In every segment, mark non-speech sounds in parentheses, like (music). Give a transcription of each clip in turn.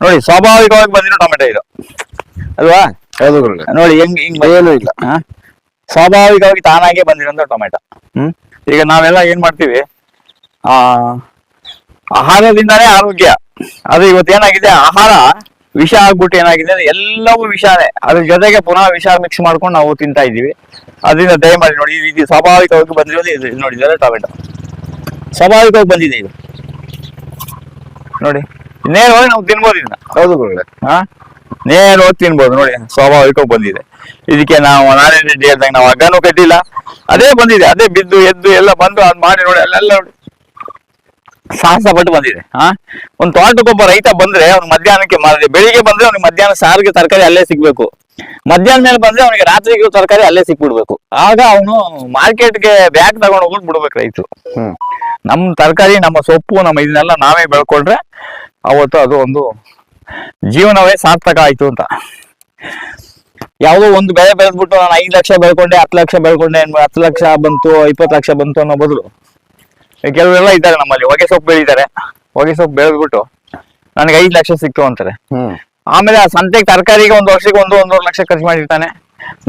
ನೋಡಿ ಸ್ವಾಭಾವಿಕವಾಗಿ ಬಂದಿರೋ ಟೊಮೆಟೊ ಇದು. ಅಲ್ವಾ? ಹೌದು ಗುರುಗಳೇ. ನೋಡಿ ಹೆಂಗ್ ಹಿಂಗ್ ಬಯಲು ಇಲ್ಲ. ಆ? ಸ್ವಾಭಾವಿಕವಾಗಿ ತಾನಾಗೆ ಬಂದಿರೋಂಥ ಟೊಮೆಟೊ. ಹ್ಮ್? ಈಗ ನಾವೆಲ್ಲ ಏನ್ ಮಾಡ್ತೀವಿ? ಆ ಆಹಾರದಿಂದಾನೇ ಆರೋಗ್ಯ. ಅದು ಇವತ್ತೇನಾಗಿದೆ ಆಹಾರ ವಿಷ ಆಗ್ಬಿಟ್ಟು ಏನಾಗಿದೆ ಅಂದ್ರೆ ಎಲ್ಲವೂ ವಿಷಾನೇ. ಅದ್ರ ಜೊತೆಗೆ ಪುನಃ ವಿಷ ಮಿಕ್ಸ್ ಮಾಡ್ಕೊಂಡು ನಾವು ತಿಂತಾ ಇದೀವಿ ಅದರಿಂದ ದಯಮಾಡಿ ನೋಡಿ ಈ ರೀತಿ ಸ್ವಾಭಾವಿಕವಾಗಿ ಬಂದಿರೋದು ಇದು. ಇದು ನೋಡಿ ಇದೆಲ್ಲ ಟೊಮೆಟೊ. ಸ್ವಾಭಾವಿಕವಾಗಿ ಬಂದಿದೆ ಇದು. ನೋಡಿ. ನೇರವಾಗಿ ನಾವು ತಿನ್ಬೋದು ಇದನ್ನ ಹೌದು ಗುರುಗಳೇ ಹಾ ತಿನ್ಬೋದು ನೋಡಿ ಸ್ವಾಭಾವಿಕವಾಗಿ ಬಂದಿದೆ. ಇದಕ್ಕೆ ನಾವು ನಾರಾಯಣ ರೆಡ್ಡಿ ಹೇಳ್ದಂಗೆ ನಾವು ಹಗ್ಗನೂ ಕಟ್ಟಿಲ್ಲ. ಅದೇ ಬಂದಿದೆ ಅದೇ ಬಿದ್ದು ಎದ್ದು ಎಲ್ಲ ಬಂದು ಅದ್ ಮಾಡಿ ನೋಡಿ ಅಲ್ಲೆಲ್ಲ ನೋಡಿ. ಸಾಹಸ ಪಟ್ಟು ಬಂದಿದೆ ಹಾ ಒಂದ್ ತೋಟಕ್ಕೊಬ್ಬ ರೈತ ಬಂದ್ರೆ ಅವ್ನು ಮಧ್ಯಾಹ್ನಕ್ಕೆ ಬೆಳಿಗ್ಗೆ ಬಂದ್ರೆ ಅವ್ನಿಗೆ ಮಧ್ಯಾಹ್ನ ಸಾರಿಗೆ ತರಕಾರಿ ಅಲ್ಲೇ ಸಿಗ್ಬೇಕು. ಮಧ್ಯಾಹ್ನ ಮೇಲೆ ಬಂದ್ರೆ ಅವನಿಗೆ ರಾತ್ರಿಗೆ ತರಕಾರಿ ಅಲ್ಲೇ ಸಿಕ್ಬಿಡ್ಬೇಕು. ಆಗ ಅವನು ಮಾರ್ಕೆಟ್ಗೆ ಬ್ಯಾಗ್ ತಗೊಂಡು ಹೋಗ್ಬಿಟ್ಟು ಬಿಡ್ಬೇಕು ರೈತರು ನಮ್ ನಮ್ಮ ತರಕಾರಿ ನಮ್ಮ ಸೊಪ್ಪು ನಮ್ಮ ಇದನ್ನೆಲ್ಲ ನಾವೇ ಬೆಳ್ಕೊಂಡ್ರೆ ಅವತ್ತು ಅದು ಒಂದು ಜೀವನವೇ ಸಾರ್ಥಕ ಆಯ್ತು ಅಂತ. ಯಾವುದೋ ಒಂದು ಬೆಳೆ ಬೆಳೆದ್ಬಿಟ್ಟು ನಾನು ಐದು ಲಕ್ಷ ಬೆಳ್ಕೊಂಡೆ ಹತ್ತು ಲಕ್ಷ ಬೆಳ್ಕೊಂಡೆ ಹತ್ತು ಲಕ್ಷ ಬಂತು ಇಪ್ಪತ್ತು ಲಕ್ಷ ಬಂತು ಅನ್ನೋ ಬದಲು. ಕೆಲವರೆಲ್ಲ ಇದ್ದಾರೆ ನಮ್ಮಲ್ಲಿ ಹೊಗೆ ಸೊಪ್ಪು ಬೆಳೀತಾರೆ. ಹೊಗೆ ಸೊಪ್ಪು ಬೆಳೆದ್ಬಿಟ್ಟು ನನಗೆ ಐದು ಲಕ್ಷ ಸಿಕ್ತು ಅಂತಾರೆ. ಆಮೇಲೆ ಆ ಸಂತೆಗೆ ತರಕಾರಿಗೆ ಒಂದು ವರ್ಷಕ್ಕೆ ಒಂದು ಒಂದೂವರೆ ಲಕ್ಷ ಖರ್ಚು ಮಾಡಿರ್ತಾನೆ.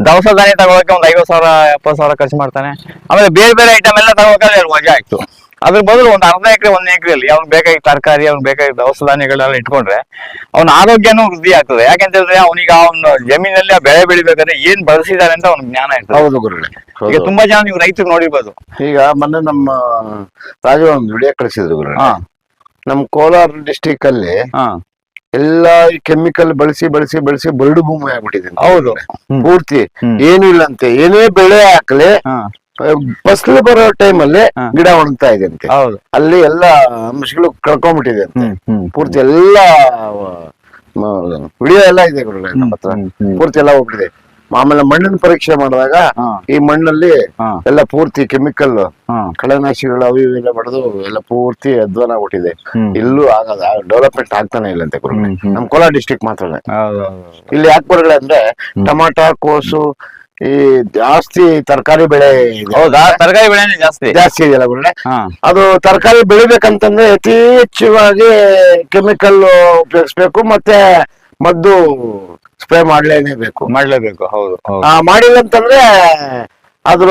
ದವಸ ಧಾನ್ಯ ತಗೊಳಕ್ಕೆ ಒಂದು ಐವತ್ತು ಸಾವಿರ ಎಪ್ಪತ್ತು ಸಾವಿರ ಖರ್ಚು ಮಾಡ್ತಾನೆ. ಆಮೇಲೆ ಬೇರೆ ಬೇರೆ ಐಟಮ್ ಎಲ್ಲ ತಗೋಬೇಕಾದ್ರೆ ಮಜಾ ವಜಾ ಆಯ್ತು. ಅದ್ರ ಬದಲು ಒಂದು ಅರ್ಧ ಎಕರೆ ಒಂದ್ ಎಕರೆಯಲ್ಲಿ ಅವ್ನ್ ಬೇಕಾಗಿ ತರಕಾರಿ ಅವ್ನ್ ಬೇಕಾಗಿ ದವಸ ಧಾನ್ಯಗಳೆಲ್ಲ ಇಟ್ಕೊಂಡ್ರೆ ಅವನ ಆರೋಗ್ಯನು ವೃದ್ಧಿ ಆಗ್ತದೆ. ಯಾಕೆಂತ ಹೇಳಿದ್ರೆ ಅವನಿಗೆ ಅವ್ನ ಜಮೀನಲ್ಲಿ ಆ ಬೆಳೆ ಬೆಳಿಬೇಕಾದ್ರೆ ಏನ್ ಬಳಸಿದಾರೆ ಅಂತ ಅವ್ನ ಜ್ಞಾನ ಇರ್ತದೆ. ಹೌದು ಗುರುಗಳೇ ಈಗ ಹೌದು. ತುಂಬಾ ಜನ ನೀವು ರೈತರು ನೋಡಿರ್ಬೋದು. ಈಗ ಮೊನ್ನೆ ನಮ್ಮ ರಾಜು ಒಂದು ವಿಡಿಯೋ ಕಳಿಸಿದ್ರು ಗುರುಗಳೇ. ಹಾ. ನಮ್ ಕೋಲಾರ ಡಿಸ್ಟಿಕ್ ಅಲ್ಲಿ ಹಾ. ಎಲ್ಲಾ ಕೆಮಿಕಲ್ ಬಳಸಿ ಬಳಸಿ ಬಳಸಿ ಬರಡು ಭೂಮಿ ಆಗ್ಬಿಟ್ಟಿದೆ ಹೌದು. ಹ್ಮ್. ಪೂರ್ತಿ ಹ್ಮ್. ಏನೂ ಇಲ್ಲಂತೆ ಏನೇ ಬೆಳೆ ಹಾಕ್ಲಿ ಹಾ. ಫಸಲು ಬರೋ ಟೈಮ್ ಅಲ್ಲಿ ಹಾ. ಗಿಡ ಒಣಗ್ತಾ ಇದೆ ಅಂತೆ ಹೌದು. ಅಲ್ಲಿ ಎಲ್ಲ ಅಂಶಗಳು ಕಳ್ಕೊಂಡ್ಬಿಟ್ಟಿದೆ ಅಂತೆ ಪೂರ್ತಿ ಎಲ್ಲ ವಿಡಿಯೋ ಎಲ್ಲ ಇದೆ ಗುರುಗಳೇ ನಮ್ಮ ಹತ್ರ. ಪೂರ್ತಿ ಎಲ್ಲ ಹೋಗ್ಬಿಟ್ಟಿದೆ. ಆಮೇಲೆ ಮಣ್ಣಿನ ಪರೀಕ್ಷೆ ಮಾಡಿದಾಗ ಈ ಮಣ್ಣಲ್ಲಿ ಎಲ್ಲ ಪೂರ್ತಿ ಕೆಮಿಕಲ್ ಕಳೆನಾಶಿಗಳು ಅವು ಇವು ಎಲ್ಲ ಬಡದು ಎಲ್ಲ ಪೂರ್ತಿ ಅಧ್ವಾನ ಆಗ್ಬಿಟ್ಟಿದೆ. ಇಲ್ಲೂ ಆಗದ ಡೆವಲಪ್ಮೆಂಟ್ ಆಗ್ತಾನೆ ಇಲ್ಲ ಅಂತ. ನಮ್ ಕೋಲಾರ ಡಿಸ್ಟಿಕ್ ಮಾತ್ರ ಇಲ್ಲಿ ಯಾಕೆ ಬರಲ್ಲ ಅಂದ್ರೆ ಟಮಾಟ ಕೋಸು ಈ ಜಾಸ್ತಿ ತರಕಾರಿ ಬೆಳೆ ಇದೆ. ಹೌದಾ? ತರಕಾರಿ ಬೆಳೆನೇ ಜಾಸ್ತಿ. ಜಾಸ್ತಿ ಇದೆಯಲ್ಲ ಗುರುಡೆ ಹಾ. ಅದು ತರಕಾರಿ ಬೆಳಿಬೇಕಂತಂದ್ರೆ ಯಥೇಚ್ಛವಾಗಿ ಕೆಮಿಕಲ್ ಉಪಯೋಗಿಸ್ಬೇಕು ಮತ್ತೆ ಮದ್ದು ಸ್ಪ್ರೇ ಮಾಡ್ಲೇಬೇಕು ಮಾಡ್ಲೇಬೇಕು ಹೌದು ಹೌದು. ಆ, ಮಾಡಿಲ್ಲ ಅಂತಂದ್ರೆ ಅದ್ರ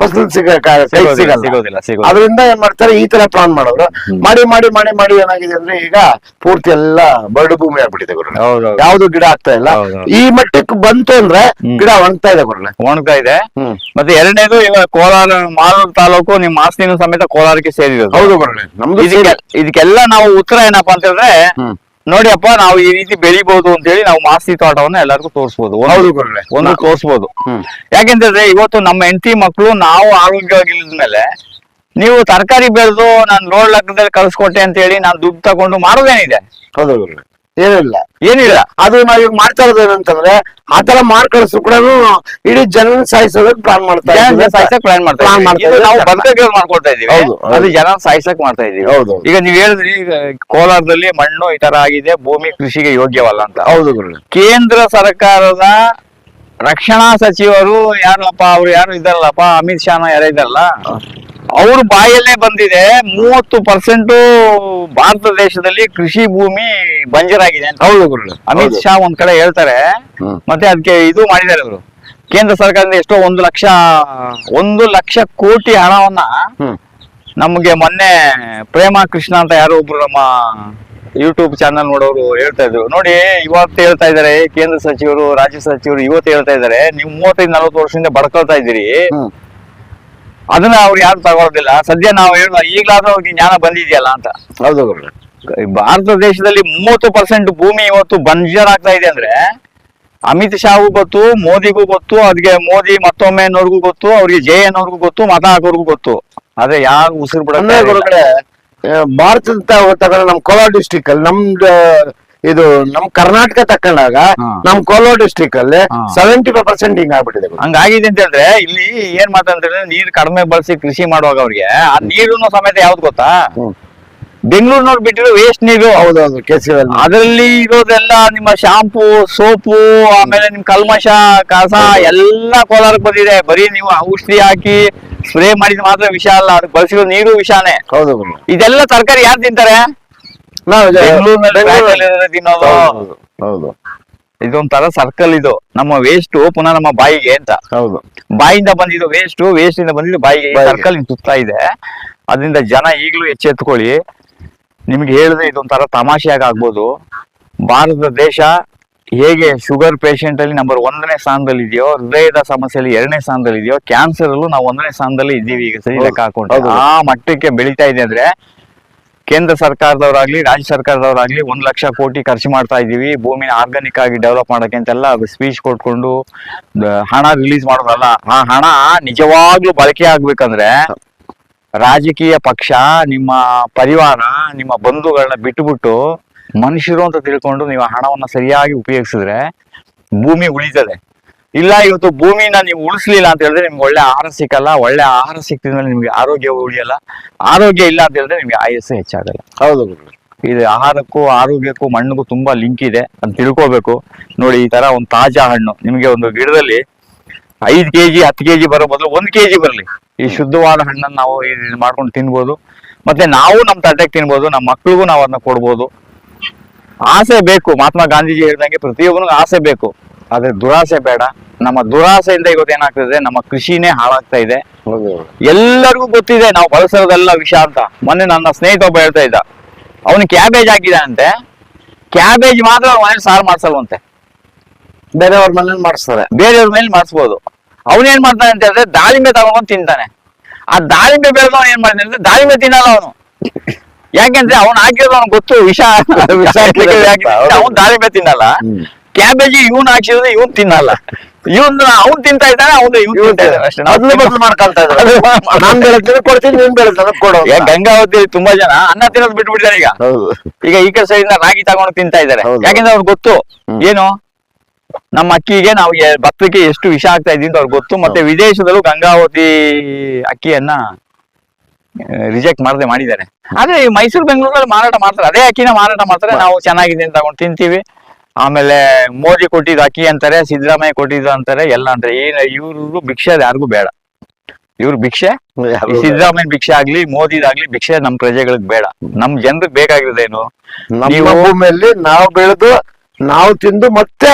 ಫಸಲು ಸಿಗ ಕೈ ಸಿಗೋದಿಲ್ಲ ಸಿಗೋದಿಲ್ಲ ಸಿಗೋದಿಲ್ಲ. ಅದರಿಂದ ಏನ್ ಮಾಡ್ತಾರೆ ಈ ತರ ಪ್ಲಾನ್ ಮಾಡೋರು. ಮಾಡಿ ಮಾಡಿ ಮಾಡಿ ಮಾಡಿ ಏನಾಗಿದೆ ಅಂದ್ರೆ ಈಗ ಪೂರ್ತಿ ಎಲ್ಲ ಬರಡು ಭೂಮಿ ಆಗ್ಬಿಟ್ಟಿದೆ ಹೌದು ಯಾವ್ದು ಗಿಡ ಆಗ್ತಾ ಇಲ್ಲ. ಹೌದು. ಈ ಮಟ್ಟಕ್ಕೆ ಬಂತು ಅಂದ್ರೆ ಗಿಡ ಒಣಗ್ತಾ ಇದೆ ಗುರುಗಳೇ. ಒಣಗ್ತಾ ಇದೆ. ಹ್ಮ್. ಮತ್ತೆ ಎರಡನೇದು ಇವಾಗ ಕೋಲಾರ ಮಾಲೂರು ತಾಲೂಕು ನಿಮ್ಮ ಆಸ್ತಿನೂ ಸಮೇತ ಕೋಲಾರಕ್ಕೆ ಸೇರಿರೋದು. ಹೌದು ಗುರುಗಳೇ. ನಮ್ದು ಇದಕ್ಕೆ ಇದಕ್ಕೆಲ್ಲ ನಾವು ಉತ್ತರ ಏನಪ್ಪಾ ಅಂತ ಹೇಳಿದ್ರೆ ಹ್ಮ್. ನೋಡಿಯಪ್ಪ ನಾವು ಈ ರೀತಿ ಬೆಳಿಬಹುದು ಅಂತ ಹೇಳಿ ನಾವು ಮಾಸ್ತಿ ತೋಟವನ್ನ ಎಲ್ಲರಿಗೂ ತೋರಿಸಬಹುದು ಹೌದು ಗುರುಗಳೇ. ಒಂದು ತೋರಿಸಬಹುದು ಹ್ಮ್. ಯಾಕೆಂತಂದ್ರೆ ಇವತ್ತು ನಮ್ಮ ಹೆಂಡತಿ ಮಕ್ಕಳು ನಾವು ಆರೋಗ್ಯವಾಗಿಲ್ಲದ್ಮೇಲೆ ನೀವು ತರಕಾರಿ ಬೆಳೆದು ನಾನು ರೋಡ್ ಲೆಕ್ಕದಲ್ಲಿ ಕಳ್ಸಿಕೊಟ್ಟೆ ಅಂತ ಹೇಳಿ ನಾನು ದುಡ್ಡು ತಗೊಂಡು ಮಾಡೋದೇನಿದೆ ಹೌದು ಗುರುಗಳೇ. ಏನಿಲ್ಲ. ಏನಿಲ್ಲ. ಅದು ನಾವ್ ಇವಾಗ ಮಾಡ್ತಾ ಇರೋದು ಏನಂತಂದ್ರೆ ಆತರ ಮಾರ್ಕ್ ಕಳಿಸು ಕೂಡ ಇಡೀ ಜನ ಸಾಯಿಸೋದಕ್ಕೆ ಪ್ಲಾನ್ ಮಾಡ್ತಾರೆ ಜನ ಸಾಯಿಸಕ್ ಪ್ಲಾನ್ ಮಾಡ್ತಾ Plan ನಾವು. ಮಾಡ್ಕೊಳ್ತಾ ಇದೀವಿ ಹೌದು, ಹೌದು. ಅದು ಜನ ಸಾಯ್ಸಕ್ ಮಾಡ್ತಾ ಇದೀವಿ ಹೌದು ಈಗ ನೀವ್ ಹೇಳಿದ್ರಿ ಈಗ ಕೋಲಾರದಲ್ಲಿ ಮಣ್ಣು ಈ ತರ ಆಗಿದೆ ಭೂಮಿ ಕೃಷಿಗೆ ಯೋಗ್ಯವಲ್ಲ ಅಂತ. ಹೌದು ಗುರುಗಳೇ. ಕೇಂದ್ರ ಸರ್ಕಾರದ ರಕ್ಷಣಾ ಸಚಿವರು ಯಾರಪ್ಪ ಅವ್ರು ಯಾರು ಇದಾರಲ್ಲಪ್ಪ ಅಮಿತ್ ಶಾನ ಯಾರು ಇದಾರಲ್ಲ ಅವ್ರ ಬಾಯಲ್ಲೇ ಬಂದಿದೆ ಮೂವತ್ತು ಪರ್ಸೆಂಟ್ ಭಾರತ ದೇಶದಲ್ಲಿ ಕೃಷಿ ಭೂಮಿ ಬಂಜರಾಗಿದೆ ಅಂತ. ಹೌದು ಗುರುಗಳೇ. ಅಮಿತ್ ಶಾ ಒಂದ್ ಕಡೆ ಹೇಳ್ತಾರೆ ಹ್ಮ್. ಮತ್ತೆ ಅದಕ್ಕೆ ಇದು ಮಾಡಿದ್ದಾರೆ ಅವರು. ಕೇಂದ್ರ ಸರ್ಕಾರದಿಂದ ಎಷ್ಟೋ ಒಂದು ಲಕ್ಷ ಒಂದು ಲಕ್ಷ ಕೋಟಿ ಹಣವನ್ನ ನಮ್ಗೆ ನಮಗೆ ಮೊನ್ನೆ ಪ್ರೇಮ ಕೃಷ್ಣ ಅಂತ ಯಾರೋ ಒಬ್ರು ನಮ್ಮ ಯೂಟ್ಯೂಬ್ ಚಾನಲ್ ನೋಡೋರು ಹೇಳ್ತಾ ಇದ್ರು. ನೋಡಿ ಇವತ್ತು ಹೇಳ್ತಾ ಇದಾರೆ ಕೇಂದ್ರ ಸಚಿವರು ರಾಜ್ಯ ಸಚಿವರು ಇವತ್ತು ಹೇಳ್ತಾ ಇದಾರೆ ನೀವು ಮೂವತ್ತೈದು ನಲವತ್ತು ವರ್ಷದಿಂದ ಬಡ್ಕೊಳ್ತಾ ಇದ್ದೀರಿ. ಹ್ಮ್. ಅದನ್ನ ಅವ್ರು ಯಾರು ತಗೊಳ್ಳೋದಿಲ್ಲ ಸದ್ಯ ನಾವು ಹೇಳುವ ಈಗಲಾದ್ರೂ ಅವ್ರಿಗೆ ಜ್ಞಾನ ಬಂದಿದೆಯಲ್ಲ ಅಂತ. ಹೌದು ಗುರುಗಳೇ. ಭಾರತ ದೇಶದಲ್ಲಿ ಮೂವತ್ತು ಪರ್ಸೆಂಟ್ ಭೂಮಿ ಇವತ್ತು ಬಂಜರ್ ಆಗ್ತಾ ಇದೆ ಅಂದ್ರೆ ಅಮಿತ್ ಶಾಗೂ ಗೊತ್ತು ಮೋದಿಗೂ ಗೊತ್ತು ಅದಕ್ಕೆ ಮೋದಿ ಮತ್ತೊಮ್ಮೆ ಅನ್ನೋರ್ಗೂ ಗೊತ್ತು ಅವ್ರಿಗೆ ಜೆ ಅನ್ನೋರ್ಗೂ ಗೊತ್ತು ಮತ ಹಾಕೋರ್ಗೂ ಗೊತ್ತು ಅದೇ ಯಾರು ಉಸಿರು ಆ, ಭಾರತದ ತಗೊಂಡ ನಮ್ ಕೋಲಾರ ಡಿಸ್ಟಿಕ್ ಅಲ್ಲಿ ನಮ್ದು ಇದು ನಮ್ ಕರ್ನಾಟಕ ತಕೊಂಡಾಗ. ನಮ್ ಕೋಲಾರ ಡಿಸ್ಟಿಕ್ ಅಲ್ಲಿ. ಸೆವೆಂಟಿ ಫೈವ್ ಪರ್ಸೆಂಟ್ ಹಿಂಗ್ ಆಗ್ಬಿಟ್ಟಿದೆ ಹಂಗಾಗಿದೆ ಅಂತ ಹೇಳಿದ್ರೆ ಇಲ್ಲಿ ಏನ್ ಮಾತಂದ್ರೆ ನೀರ್ ಕಡಿಮೆ ಬಳಸಿ ಕೃಷಿ ಮಾಡುವಾಗ ಅವ್ರಿಗೆ ಆ ನೀರು ಸಮೇತ ಯಾವ್ದು ಗೊತ್ತಾ. ಬೆಂಗಳೂರಿನವ್ರು ಬಿಟ್ಟಿರೋ ವೇಸ್ಟ್ ನೀರು ಹೌದೌದು ಹೌದು ಸಿ ಅದರಲ್ಲಿ ಇರೋದೆಲ್ಲ ನಿಮ್ಮ ಶಾಂಪೂ ಸೋಪು ಆಮೇಲೆ ನಿಮ್ ಕಲ್ಮಶ ಕಸ ಎಲ್ಲ ಕೋಲಾರಕ್ಕೆ ಬಂದಿದೆ. ಬರೀ ನೀವು ಔಷಧಿ ಹಾಕಿ ಸ್ಪ್ರೇ ಮಾಡಿದ ಮಾತ್ರ ವಿಷ ಅಲ್ಲ ಅದಕ್ಕೆ ಬಳಸಿರೋ ನೀರು ವಿಷಾನೇ. ಹೌದು ಗುರು. ಇದೆಲ್ಲ ತರಕಾರಿ ಯಾರು ತಿಂತಾರೆ? ನಾವು ಜ- ಬೆಂಗಳೂರಿನಲ್ಲಿ ಬೆಂಗಳೂರಲ್ಲಿ- track ಅಲ್ಲಿ ತಿನ್ನೋದು ಹೌದು ಹೌದು ಸರ್ಕಲ್ ಇದು. ನಮ್ಮ ವೇಸ್ಟ್ ಪುನಃ ನಮ್ಮ ಬಾಯಿಗೆ ಅಂತ. ಹೌದು. ಬಾಯಿಂದ ಬಂದಿದ್ದು ವೇಸ್ಟ್ ವೇಸ್ಟ್ ಇಂದ ಬಂದಿದ್ದು ಬಾಯಿಗೆ ಬಾಯಿಗೆ. ಸರ್ಕಲ್ ಸುತ್ತಾ ಇದೆ. ಅದರಿಂದ ಜನ ಈಗಲೂ ಎಚ್ಚೆತ್ಕೊಳ್ಳಿ. ನಿಮ್ಗೆ ಹೇಳಿದ್ರೆ ಇದೊಂಥರ ತಮಾಷೆಯಾಗಿ ಆಗ್ಬೋದು ಭಾರತ ದೇಶ ಹೇಗೆ ಶುಗರ್ ಪೇಷಂಟ್ ಅಲ್ಲಿ ನಂಬರ್ ಒಂದನೇ ಸ್ಥಾನದಲ್ಲಿ ಇದೆಯೋ ಹೃದಯದ ಸಮಸ್ಯೆಯಲ್ಲಿ ಎರಡನೇ ಸ್ಥಾನದಲ್ಲಿ ಇದೆಯೋ ಕ್ಯಾನ್ಸರ್ ಅಲ್ಲೂ ನಾವು ಒಂದನೇ ಸ್ಥಾನದಲ್ಲಿ ಇದ್ದೀವಿ ಈಗ ಸರಿ ಲೆಕ್ಕ ಹಾಕೊಂಡು ಆ ಮಟ್ಟಕ್ಕೆ ಬೆಳೀತಾ ಇದೆ ಅಂದ್ರೆ ಕೇಂದ್ರ ಸರ್ಕಾರದವರಾಗ್ಲಿ ರಾಜ್ಯ ಸರ್ಕಾರದವರಾಗ್ಲಿ ಒಂದ್ ಲಕ್ಷ ಕೋಟಿ ಖರ್ಚು ಮಾಡ್ತಾ ಇದೀವಿ ಭೂಮಿನ ಆರ್ಗಾನಿಕ್ ಆಗಿ ಡೆವಲಪ್ ಮಾಡಕ್ಕೆ ಅಂತೆಲ್ಲ ಸ್ಪೀಚ್ ಕೊಟ್ಕೊಂಡು ಹಣ ರಿಲೀಸ್ ಮಾಡೋದಲ್ಲ. ಆ ಹಣ ನಿಜವಾಗ್ಲೂ ಬಳಕೆ ಆಗ್ಬೇಕಂದ್ರೆ ರಾಜಕೀಯ ಪಕ್ಷ ನಿಮ್ಮ ಪರಿವಾರ ನಿಮ್ಮ ಬಂಧುಗಳನ್ನ ಬಿಟ್ಟುಬಿಟ್ಟು ಮನುಷ್ಯರು ಅಂತ ತಿಳ್ಕೊಂಡು ನೀವು ಹಣವನ್ನ ಸರಿಯಾಗಿ ಉಪಯೋಗಿಸಿದ್ರೆ ಭೂಮಿ ಉಳಿತದೆ. ಇಲ್ಲ ಇವತ್ತು ಭೂಮಿನ ನೀವು ಉಳಿಸ್ಲಿಲ್ಲ ಅಂತ ಹೇಳಿದ್ರೆ ನಿಮ್ಗೆ ಒಳ್ಳೆ ಆಹಾರ ಸಿಕ್ಕಲ್ಲ ಒಳ್ಳೆ ಆಹಾರ ಸಿಕ್ತಿದ್ಮೇಲೆ ನಿಮ್ಗೆ ಆರೋಗ್ಯ ಉಳಿಯಲ್ಲ. ಆರೋಗ್ಯ ಇಲ್ಲ ಅಂತ ಹೇಳಿದ್ರೆ ನಿಮ್ಗೆ ಆಯಸ್ಸು ಹೆಚ್ಚಾಗಲ್ಲ. ಹೌದು. ಇದು ಆಹಾರಕ್ಕೂ ಆರೋಗ್ಯಕ್ಕೂ ಮಣ್ಣಿಗೂ ತುಂಬಾ ಲಿಂಕ್ ಇದೆ ಅಂತ ತಿಳ್ಕೊಬೇಕು. ನೋಡಿ ಈ ತರ ಒಂದು ತಾಜಾ ಹಣ್ಣು. ನಿಮಗೆ ಒಂದು ಗಿಡದಲ್ಲಿ ಐದು ಕೆಜಿ ಹತ್ತು ಕೆಜಿ ಬರೋ ಬದಲು ಒಂದ್ ಕೆಜಿ ಬರಲಿ. ಈ ಶುದ್ಧವಾದ ಹಣ್ಣನ್ನು ನಾವು ಇದು ಮಾಡ್ಕೊಂಡು ತಿನ್ಬೋದು. ಮತ್ತೆ ನಾವು ನಮ್ಮ ತಟ್ಟೆಗೆ ತಿನ್ಬೋದು ನಮ್ಮ ಮಕ್ಳಿಗೂ ನಾವು ಅದನ್ನ ಕೊಡ್ಬೋದು. ಆಸೆ ಬೇಕು ಮಹಾತ್ಮ ಗಾಂಧೀಜಿ ಹೇಳಿದಂಗೆ ಪ್ರತಿಯೊಬ್ಬನಿಗೂ ಆಸೆ ಬೇಕು. ಆದ್ರೆ ದುರಾಸೆ ಬೇಡ. ನಮ್ಮ ದುರಾಸೆಯಿಂದ ಇವತ್ತು ಏನಾಗ್ತದೆ ನಮ್ಮ ಕೃಷಿನೇ ಹಾಳಾಗ್ತಾ ಇದೆ. ಎಲ್ಲರಿಗೂ ಗೊತ್ತಿದೆ ನಾವು ಬಳಸೋದೆಲ್ಲ ವಿಷ ಅಂತ. ಮೊನ್ನೆ ನನ್ನ ಸ್ನೇಹಿತ ಒಬ್ಬ ಹೇಳ್ತಾ ಇದ್ದ. ಅವನು ಕ್ಯಾಬೇಜ್ ಹಾಕಿದಾನಂತೆ. ಕ್ಯಾಬೇಜ್ ಮಾತ್ರ ಮನೇಲಿ ಸಾರು ಮಾಡ್ಸಲ್ವಂತೆ. ಬೇರೆಯವ್ರ ಮನೇಲಿ ಮಾಡಿಸ್ತಾರೆ. ಬೇರೆಯವ್ರ ಮೇಲೆ ಮಾಡಿಸ್ಬೋದು. ಅವನೇನ್ ಮಾಡ್ತಾನೆ ಅಂತ ಹೇಳಿದ್ರೆ ದಾಳಿಂಬೆ ತಗೊಂಡ್ಬಂದು ತಿಂತಾನೆ. ಆ ದಾಳಿಂಬೆ ಬೆಳೆದವನು ಏನ್ ಮಾಡ್ತಾನೆ ಅಂದ್ರೆ ದಾಳಿಂಬೆ ತಿನ್ನಲ್ಲ ಅವನು. ಯಾಕೆಂದ್ರೆ ಅವ್ನು ಹಾಕಿರೋದು ಅವ್ನು ಗೊತ್ತು ವಿಷ ಅವ್ನು ಅವನು ದಾಳಿಂಬೆ ತಿನ್ನಲ್ಲ. ಕ್ಯಾಬೇಜ್ ಇವನ್ ಹಾಕಿರೋದು ಇವನ್ ತಿನ್ನಲ್ಲ. ಇವನ್ ಅವ್ನ್ ತಿಂತಾ ಇದ್ದಾನೆ ಅವ್ನು ಇವ್ನು ತಿಂತಾ ಇದ್ದಾನೆ. ಅಷ್ಟೇ ಬದ್ಲು ಮಾಡ್ಕೊಳ್ತಾ ಇದ್ದಾರೆ. ನಾನ್ ಬೆಳೆದ್ರೆ ಕೊಡ್ತೀನಿ ನೀನ್ ಬೆಳೆದ್ರೆ ಕೊಡು ಅಂತ. ಈಗ ಗಂಗಾವತಿ ತುಂಬಾ ಜನ ಅನ್ನ ತಿನ್ನೋದು ಬಿಟ್ಬಿಟ್ಟಿದ್ದಾರೆ ಈಗ. ಈಗ ಈ ಕಡೆ ಸೈಡ್ ರಾಗಿ ತಗೊಂಡು ತಿಂತಾ ಇದ್ದಾರೆ. ಯಾಕೆಂದ್ರೆ ಅವ್ರಿಗೆ ಗೊತ್ತು. ಏನು? ನಮ್ಮ ಅಕ್ಕಿಗೆ ನಾವು ಭತ್ತಕ್ಕೆ ಎಷ್ಟು ವಿಷ ಆಗ್ತಾ ಇದೀವಿ ಅಂತ ಅವ್ರಿಗೆ ಗೊತ್ತು. ಮತ್ತೆ ವಿದೇಶದಲ್ಲೂ ಗಂಗಾವತಿ ಅಕ್ಕಿಯನ್ನ ರಿಜೆಕ್ಟ್ ಮಾಡದೆ ಮಾಡಿದ್ದಾರೆ. ಆದ್ರೆ ಈ ಮೈಸೂರು ಬೆಂಗಳೂರಲ್ಲಿ ಮಾರಾಟ ಮಾಡ್ತಾರೆ. ಅದೇ ಅಕ್ಕಿನ ಮಾರಾಟ ಮಾಡ್ತಾರೆ. ನಾವು ಚೆನ್ನಾಗಿದೆ ಅಂತ ತಗೊಂಡು ತಿಂತೀವಿ. ಆಮೇಲೆ ಮೋದಿ ಕೊಟ್ಟಿದ್ದು ಅಕ್ಕಿ ಅಂತಾರೆ ಸಿದ್ದರಾಮಯ್ಯ ಕೊಟ್ಟಿದ್ದು ಅಂತಾರೆ ಎಲ್ಲ ಅಂದ್ರೆ ಏನ್ ಇವ್ರು ಭಿಕ್ಷೆ ಯಾರಿಗೂ ಬೇಡ. ಇವ್ರ ಭಿಕ್ಷೆ ಸಿದ್ದರಾಮಯ್ಯ ಭಿಕ್ಷೆ ಆಗ್ಲಿ ಮೋದಿದಾಗ್ಲಿ ಭಿಕ್ಷೆ ನಮ್ ಪ್ರಜೆಗಳಿಗೆ ಬೇಡ. ನಮ್ ಜನರಿಗೆ ಬೇಕಾಗಿರೋದೇನು? ನೀವು- ಭೂಮಿಯಲ್ಲಿ ನಾವು ಬೆಳೆದು ನಾವು ತಿಂದು ಮತ್ತೆ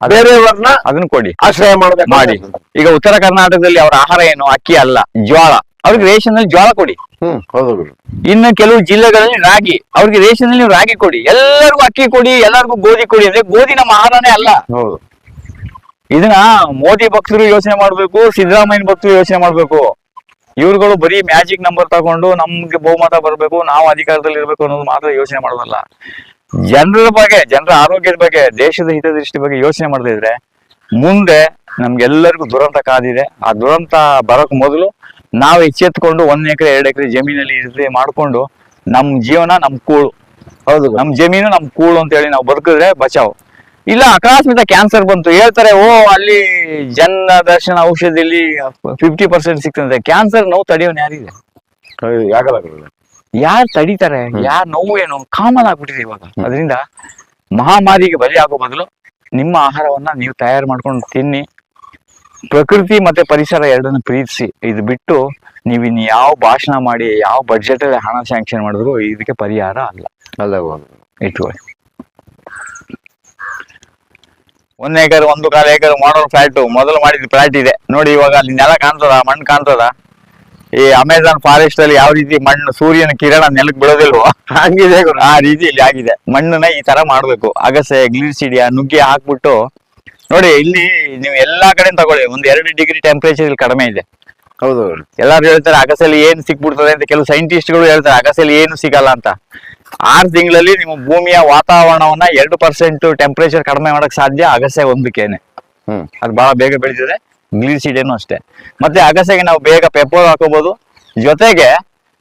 ಬೇರೆಯವ್ರನ್ನ ಅದನ್ನ ಕೊಡಿ. ಆಶ್ರಯ ಮಾಡಬೇಕು. ಮಾಡಿ. ಈಗ ಉತ್ತರ ಕರ್ನಾಟಕದಲ್ಲಿ ಅವ್ರ ಆಹಾರ ಏನು? ಅಕ್ಕಿ ಅಲ್ಲ ಜ್ವಾಳ. ಅವ್ರಿಗೆ ರೇಷನ್ ಅಲ್ಲಿ ಜ್ವಾಳ ಕೊಡಿ. ಹ್ಮ್ ಹೌದು ಗುರು. ಇನ್ನು ಕೆಲವು ಜಿಲ್ಲೆಗಳಲ್ಲಿ ರಾಗಿ. ಅವ್ರಿಗೆ ರೇಷನ್ ಅಲ್ಲಿ ರಾಗಿ ಕೊಡಿ. ಎಲ್ಲರಿಗೂ ಅಕ್ಕಿ ಕೊಡಿ ಎಲ್ಲರಿಗೂ ಗೋಧಿ ಕೊಡಿ ಅಂದ್ರೆ ಗೋಧಿ ನಮ್ಮ ಆಹಾರನೇ ಅಲ್ಲ. ಹೌದು. ಇದನ್ನ ಮೋದಿ ಭಕ್ತರು ಯೋಚನೆ ಮಾಡ್ಬೇಕು ಸಿದ್ದರಾಮಯ್ಯ ಭಕ್ತರು ಯೋಚನೆ ಮಾಡ್ಬೇಕು. ಇವ್ರುಗಳು ಬರೀ ಮ್ಯಾಜಿಕ್ ನಂಬರ್ ತಗೊಂಡು ನಮ್ಗೆ ಬಹುಮತ ಬರ್ಬೇಕು ನಾವು ಅಧಿಕಾರದಲ್ಲಿ ಇರ್ಬೇಕು ಅನ್ನೋದು ಮಾತ್ರ ಯೋಚನೆ ಮಾಡೋದಲ್ಲ. ಜನರ ಬಗ್ಗೆ ಜನರ ಆರೋಗ್ಯದ ಬಗ್ಗೆ ದೇಶದ ಹಿತದೃಷ್ಟಿ ಬಗ್ಗೆ ಯೋಚನೆ ಮಾಡದಿದ್ರೆ ಮುಂದೆ ನಮ್ಗೆಲ್ಲರಿಗೂ ದುರಂತ ಕಾದಿದೆ. ಆ ದುರಂತ ಬರೋಕ್ ಮೊದಲು ನಾವು ಎಚ್ಚೆತ್ಕೊಂಡು ಒಂದ್ ಎಕರೆ ಎರಡು ಎಕರೆ ಜಮೀನಲ್ಲಿ ಇರ್ದೆ ಮಾಡ್ಕೊಂಡು ನಮ್ ಜೀವನ ನಮ್ ಕೂಳು. ಹೌದು. ನಮ್ ಜಮೀನು ನಮ್ ಕೂಳು ಅಂತ ಹೇಳಿ ನಾವು ಬದುಕಿದ್ರೆ ಬಚಾವ್. ಇಲ್ಲ ಅಕಸ್ಮಾತ್ ಕ್ಯಾನ್ಸರ್ ಬಂತು ಹೇಳ್ತಾರೆ ಓ ಅಲ್ಲಿ ಜನ ದರ್ಶನ ಔಷಧಿಯಲ್ಲಿ ಫಿಫ್ಟಿ ಪರ್ಸೆಂಟ್ ಸಿಗ್ತದೆ. ಕ್ಯಾನ್ಸರ್ ನೋವು ತಡೆಯೋನ್ ಯಾರಿದೆ? ಆಗಲ್ಲ. ಯಾರು ತಡಿತಾರೆ ಯಾರ ನೋವು ಏನು ಕಾಮನ್ ಆಗ್ಬಿಟ್ಟಿದೆ ಇವಾಗ. ಅದರಿಂದ ಮಹಾಮಾರಿಗೆ ಬಲಿ ಆಗೋ ಬದಲು ನಿಮ್ಮ ಆಹಾರವನ್ನ ನೀವು ತಯಾರು ಮಾಡ್ಕೊಂಡು ತಿನ್ನಿ. ಪ್ರಕೃತಿ ಮತ್ತೆ ಪರಿಸರ ಎರಡನ್ನು ಪ್ರೀತಿಸಿ. ಇದು ಬಿಟ್ಟು ನೀವು ಇನ್ ಯಾವ ಭಾಷಣ ಮಾಡಿ ಯಾವ ಬಜೆಟ್ ಅಲ್ಲಿ ಹಣ ಸ್ಯಾಂಕ್ಷನ್ ಮಾಡಿದ್ರು ಇದಕ್ಕೆ ಪರಿಹಾರ ಅಲ್ಲ. ಅಲ್ಲ ಇಟ್ಕೊಳ್ಳಿ ಒಂದ್ ಏಕರ್ ಒಂದು ಕಾಲ ಏಕರ್ ಮಾಡೋ ಫ್ಲಾಟ್. ಮೊದಲು ಮಾಡಿದ ಫ್ಲಾಟ್ ಇದೆ. ನೋಡಿ ಇವಾಗ ಅಲ್ಲಿ ನೆಲ ಕಾಣ್ತದ ಮಣ್ಣು ಕಾಣ್ತದ? ಈ ಅಮೆಝಾನ್ ಫಾರೆಸ್ಟ್ ಅಲ್ಲಿ ಯಾವ ರೀತಿ ಮಣ್ಣು ಸೂರ್ಯನ ಕಿರಣ ನೆಲಕ್ ಬೀಳೋದಿಲ್ವೋ? ಹಂಗಿದೆ ಗುರು. ಆ ರೀತಿ ಇಲ್ಲಿ ಆಗಿದೆ. ಮಣ್ಣನ್ನ ಈ ತರ ಮಾಡ್ಬೇಕು. ಅಗಸೆ ಗ್ಲೀಸಿಡಿಯ ನುಗ್ಗಿ ಹಾಕ್ಬಿಟ್ಟು ನೋಡಿ ಇಲ್ಲಿ ನೀವು ಎಲ್ಲಾ ಕಡೆ ತಗೊಳ್ಳಿ. ಒಂದ್ ಎರಡು ಡಿಗ್ರಿ ಟೆಂಪರೇಚರ್ ಇಲ್ಲಿ ಕಡಿಮೆ ಇದೆ. ಹೌದು. ಎಲ್ಲಾರು ಹೇಳ್ತಾರೆ ಅಗಸಲ್ಲಿ ಏನ್ ಸಿಕ್ಬಿಡ್ತದೆ ಅಂತ ಕೆಲವು ಸೈಂಟಿಸ್ಟ್ಗಳು ಹೇಳ್ತಾರೆ ಅಗಸಲ್ಲಿ ಏನು ಸಿಗಲ್ಲ ಅಂತ. ಆರು ತಿಂಗಳಲ್ಲಿ ನಿಮ್ಮ ಭೂಮಿಯ ವಾತಾವರಣವನ್ನ ಎರಡು ಪರ್ಸೆಂಟ್ ಟೆಂಪರೇಚರ್ ಕಡಿಮೆ ಮಾಡಕ್ ಸಾಧ್ಯ ಅಗಸೆ ಒಂದಕ್ಕೇನೆ. ಹ್ಮ್. ಅದು ಬಹಳ ಬೇಗ ಬೆಳೀತದೆ. ಗ್ಲೀಸಿಡೇನು ಅಷ್ಟೇ. ಮತ್ತೆ ಅಗಸೆಗೆ ನಾವು ಬೇಗ ಪೆಪ್ಪರ್ ಹಾಕೋಬಹುದು ಜೊತೆಗೆ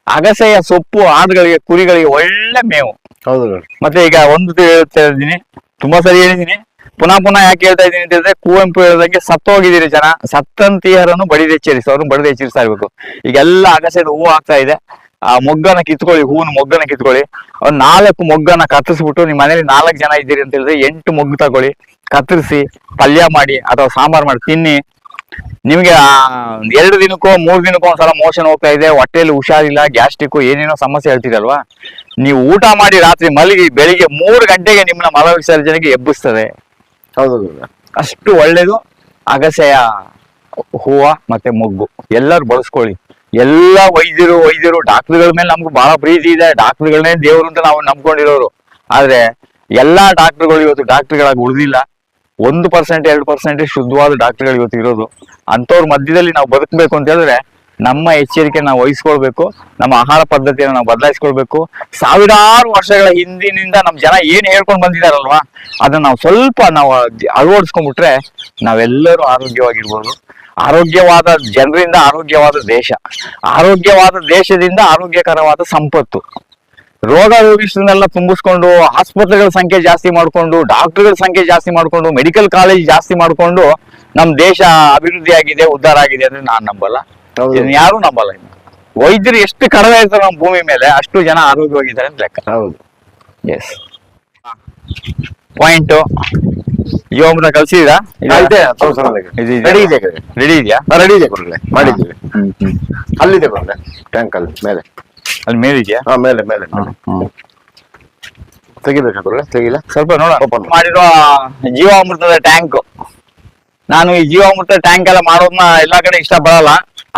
ಅಗಸೆಯ ಸೊಪ್ಪು ಆಡುಗಳಿಗೆ ಕುರಿಗಳಿಗೆ ಒಳ್ಳೆ ಮೇವು. ಹೌದು. ಮತ್ತೆ ಈಗ ಒಂದು ಹೇಳ್ತಾ ಇದ್ದೀನಿ. ತುಂಬಾ ಸರಿ ಹೇಳಿದೀನಿ ಪುನಃ ಪುನಃ ಯಾಕೆ ಹೇಳ್ತಾ ಇದ್ದೀನಿ ಅಂತ ಹೇಳಿದ್ರೆ ಕುವೆಂಪು ಹೇಳಿದಂಗೆ ಸತ್ತೋಗಿದ್ದೀರಿ ಜನ. ಸತ್ತಂತಿಯರನ್ನು ಬಡಿದು ಎಚ್ಚರಿಸಿ ಅವ್ರನ್ನ ಬಡಿದು ಎಚ್ಚರಿಸ್ತಾ ಇರ್ಬೇಕು. ಈಗೆಲ್ಲ ಅಗಸೆದು ಹೂವು ಆಗ್ತಾ ಇದೆ. ಆ ಮೊಗ್ಗನ ಕಿತ್ಕೊಳ್ಳಿ ಹೂವಿನ ಮೊಗ್ಗನ ಕಿತ್ಕೊಳ್ಳಿ. ಒಂದ್ ನಾಲ್ಕು ಮೊಗ್ಗನ ಕತ್ತರಿಸ್ಬಿಟ್ಟು ನಿಮ್ಮ ಮನೇಲಿ ನಾಲ್ಕು ಜನ ಇದ್ದೀರಿ ಅಂತ ಹೇಳಿದ್ರೆ ಎಂಟು ಮೊಗ್ಗು ತಗೊಳ್ಳಿ. ಕತ್ತರಿಸಿ ಪಲ್ಯ ಮಾಡಿ ಅಥವಾ ಸಾಂಬಾರ್ ಮಾಡಿ ತಿನ್ನಿ. ನಿಮ್ಗೆ ಆ ಎರಡು ದಿನಕ್ಕೋ ಮೂರು ದಿನಕ್ಕೋ ಒಂದ್ಸಲ ಮೋಷನ್ ಹೋಗ್ತಾ ಇದೆ ಹೊಟ್ಟೆಯಲ್ಲಿ ಹುಷಾರಿಲ್ಲ ಗ್ಯಾಸ್ಟ್ರಿಕ್ ಏನೇನೋ ಸಮಸ್ಯೆ ಹೇಳ್ತೀರಲ್ವಾ ನೀವು ಊಟ ಮಾಡಿ ರಾತ್ರಿ ಮಲಗಿ ಬೆಳಿಗ್ಗೆ ಮೂರು ಗಂಟೆಗೆ ನಿಮ್ಮನ್ನ ಮಲ ವಿಸರ್ಜನೆಗೆ ಎಬ್ಬಿಸ್ತದೆ. ಹೌದು ಅಷ್ಟು ಒಳ್ಳೇದು. ಅಗಸೆಯ ಹೂವ ಮತ್ತೆ ಮೊಗ್ಗು. ಎಲ್ಲರೂ ಬಳಸ್ಕೊಳ್ಳಿ. ಎಲ್ಲ ವೈದ್ಯರು ವೈದ್ಯರು ಡಾಕ್ಟರ್ಗಳ ಮೇಲೆ ನಮ್ಗೆ ಬಹಳ ಪ್ರೀತಿ ಇದೆ. ಡಾಕ್ಟರ್ಗಳನ್ನೇ ದೇವರು ಅಂತ ನಾವು ನಂಬ್ಕೊಂಡಿರೋರು. ಆದ್ರೆ ಎಲ್ಲಾ ಡಾಕ್ಟರ್ಗಳು ಇವತ್ತು ಡಾಕ್ಟರ್ಗಳಾಗಿ ಉಳಿದಿಲ್ಲ. ಒಂದು ಪರ್ಸೆಂಟ್ ಎರಡು ಪರ್ಸೆಂಟ್ ಶುದ್ಧವಾದ ಡಾಕ್ಟರ್ಗಳು ಇವತ್ತು ಇರೋದು. ಅಂಥವ್ರ ಮಧ್ಯದಲ್ಲಿ ನಾವು ಬದುಕಬೇಕು ಅಂತ ಹೇಳಿದ್ರೆ ನಮ್ಮ ಎಚ್ಚರಿಕೆ ನಾವು ವಹಿಸ್ಕೊಳ್ಬೇಕು, ನಮ್ಮ ಆಹಾರ ಪದ್ಧತಿಯನ್ನು ನಾವು ಬದಲಾಯಿಸ್ಕೊಳ್ಬೇಕು. ಸಾವಿರಾರು ವರ್ಷಗಳ ಹಿಂದಿನಿಂದ ನಮ್ಮ ಜನ ಏನ್ ಹೇಳ್ಕೊಂಡು ಬಂದಿದಾರಲ್ವಾ? ಅದನ್ನ ನಾವು ಸ್ವಲ್ಪ ನಾವು ಅಳವಡಿಸ್ಕೊಂಡ್ಬಿಟ್ರೆ ನಾವೆಲ್ಲರೂ ಆರೋಗ್ಯವಾಗಿರ್ಬೋದು. ಆರೋಗ್ಯವಾದ ಜನರಿಂದ ಆರೋಗ್ಯವಾದ ದೇಶ. ಆರೋಗ್ಯವಾದ ದೇಶದಿಂದ ಆರೋಗ್ಯಕರವಾದ ಸಂಪತ್ತು. ರೋಗ ರೋಗಿಷ್ಟನ್ನೆಲ್ಲ ತುಂಬಿಸ್ಕೊಂಡು ಆಸ್ಪತ್ರೆಗಳ ಸಂಖ್ಯೆ ಜಾಸ್ತಿ ಮಾಡ್ಕೊಂಡು ಡಾಕ್ಟರ್ಗಳ ಸಂಖ್ಯೆ ಜಾಸ್ತಿ ಮಾಡ್ಕೊಂಡು ಮೆಡಿಕಲ್ ಕಾಲೇಜ್ ಜಾಸ್ತಿ ಮಾಡ್ಕೊಂಡು ನಮ್ಮ ದೇಶ ಅಭಿವೃದ್ಧಿ ಆಗಿದೆ ಉದ್ಧಾರ ಆಗಿದೆ ಅಂದ್ರೆ ನಾನ್ ನಂಬಲ್ಲ. ಇದನ್ನ ಯಾರು ನಂಬಲ್ಲ ಇನ್ನು. ವೈದ್ಯರು ಎಷ್ಟು ಕಡಿಮೆ ಇರ್ತಾರೆ ನಮ್ಮ ಭೂಮಿ ಮೇಲೆ ಅಷ್ಟು ಜನ ಆರೋಗ್ಯವಾಗಿದ್ದಾರೆ ಅಂತ ಲೆಕ್ಕ. ಹೌದು. ಎಸ್ ಪಾಯಿಂಟ್ ಯೋಮನ ಕಳ್ಸಿದ್ರಾ? ರೆಡಿ ಇದೆ ರೆಡಿ ಇದೆಯಾ? ರೆಡಿ ಇದೆ ಗುರುಗಳೇ ಮಾಡಿದ್ದೀವಿ. ಅಲ್ಲಿದೆ ಗುರುಗಳೇ ಟ್ಯಾಂಕ್ ಅಲ್ಲಿ ಮೇಲೆ. ಅಲ್ಲಿ ಮೇಲಿದ್ಯಾ? ಹಾ ಮೇಲೆ ಮೇಲೆ ಮೇಲೆ. ತೆಗಿಬೇಕಾ ಗುರುಗಳೇ? ಸ್ವಲ್ಪ ನೋಡ. Open ಮಾಡು. ಮಾಡಿರೋ ಜೀವಾಮೃತದ ಟ್ಯಾಂಕ್ ನಾನು ಈ ಜೀವಾಮೃತ ಟ್ಯಾಂಕ್ ಎಲ್ಲ ಮಾಡೋದನ್ನ ಎಲ್ಲಾ ಕಡೆ ಇಷ್ಟ ಬರಲ್ಲ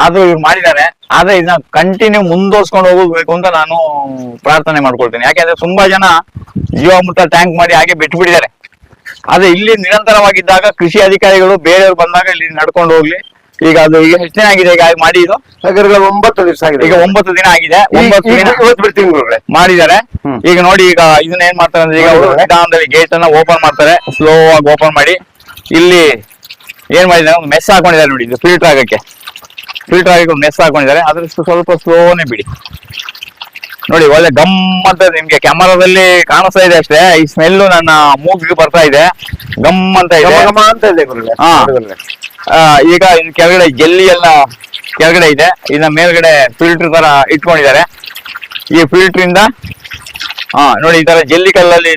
ಆದ್ರೂ ಇವ್ರು ಮಾಡಿದ್ದಾರೆ. ಆದ್ರೆ ಇದನ್ನ ಕಂಟಿನ್ಯೂ ಮುಂದುವರ್ಸ್ಕೊಂಡು ಹೋಗ್ಬೇಕು ಅಂತ ನಾನು ಪ್ರಾರ್ಥನೆ ಮಾಡ್ಕೊಳ್ತೀನಿ. ಯಾಕೆಂದ್ರೆ ತುಂಬಾ ಜನ ಜೀವಾಮೃತ ಟ್ಯಾಂಕ್ ಮಾಡಿ ಹಾಗೆ ಬಿಟ್ಬಿಟ್ಟಿದ್ದಾರೆ. ಆದ್ರೆ ಇಲ್ಲಿ ನಿರಂತರವಾಗಿದ್ದಾಗ ಕೃಷಿ ಅಧಿಕಾರಿಗಳು ಬೇರೆಯವ್ರು ಬಂದಾಗ ಇಲ್ಲಿ ನಡ್ಕೊಂಡು ಹೋಗ್ಲಿ. ಈಗ ಅದು ಈಗ ಎಷ್ಟು ದಿನ ಆಗಿದೆ ಈಗ ಮಾಡಿ ಇದು ಒಂಬತ್ತು ದಿವಸ ಆಗಿದೆ. ಈಗ ಒಂಬತ್ತು ದಿನ ಆಗಿದೆ. ಒಂಬತ್ತು ದಿನ ಇವತ್ತು ಬಿಡ್ತೀನಿ ಗುರುಗಳೇ. ಮಾಡಿದ್ದಾರೆ. ಈಗ ನೋಡಿ ಈಗ ಇದನ್ನ ಏನ್ ಮಾಡ್ತಾರೆ ಅಂದ್ರೆ ಈಗ ಅವರು ನಿಧಾನದಲ್ಲಿ ಗೇಟ್ ಅನ್ನ ಓಪನ್ ಮಾಡ್ತಾರೆ. ಸ್ಲೋ ಆಗಿ ಓಪನ್ ಮಾಡಿ. ಇಲ್ಲಿ ಏನ್ ಮಾಡಿದ್ದಾರೆ? ಒಂದು ಮೆಸ್ ಹಾಕೊಂಡಿದ್ದಾರೆ ನೋಡಿ ಇದು ಫಿಲ್ಟರ್ ಆಗಕ್ಕೆ. ಫಿಲ್ಟರ್ ಆಗಿ ಒಂದು ಮೆಸ್ ಹಾಕೊಂಡಿದ್ದಾರೆ. ಅದ್ರಷ್ಟು ಸ್ವಲ್ಪ ಸ್ಲೋನೇ ಬಿಡಿ. ನೋಡಿ ಒಳ್ಳೆ ಗಮ್ ಅಂತ ನಿಮ್ಗೆ ಕ್ಯಾಮರಾದಲ್ಲಿ ಕಾಣಿಸ್ತಾ ಇದೆ ಅಷ್ಟೇ. ಈ ಸ್ಮೆಲ್ ನನ್ನ ಮೂಗಿಗೆ ಬರ್ತಾ ಇದೆ. ಗಮ್ ಅಂತ ಇದೆ. ಈಗ ಇನ್ ಕೆಳಗಡೆ ಜಲ್ಲಿ ಎಲ್ಲ ಕೆಳಗಡೆ ಇದೆ. ಇನ್ನ ಮೇಲ್ಗಡೆ ಫಿಲ್ಟರ್ ತರ ಇಟ್ಕೊಂಡಿದ್ದಾರೆ. ಈ ಫಿಲ್ಟರ್ ಇಂದ ಹಾ ನೋಡಿ ಈ ತರ ಜಲ್ಲಿ ಕಲ್ಲಲ್ಲಿ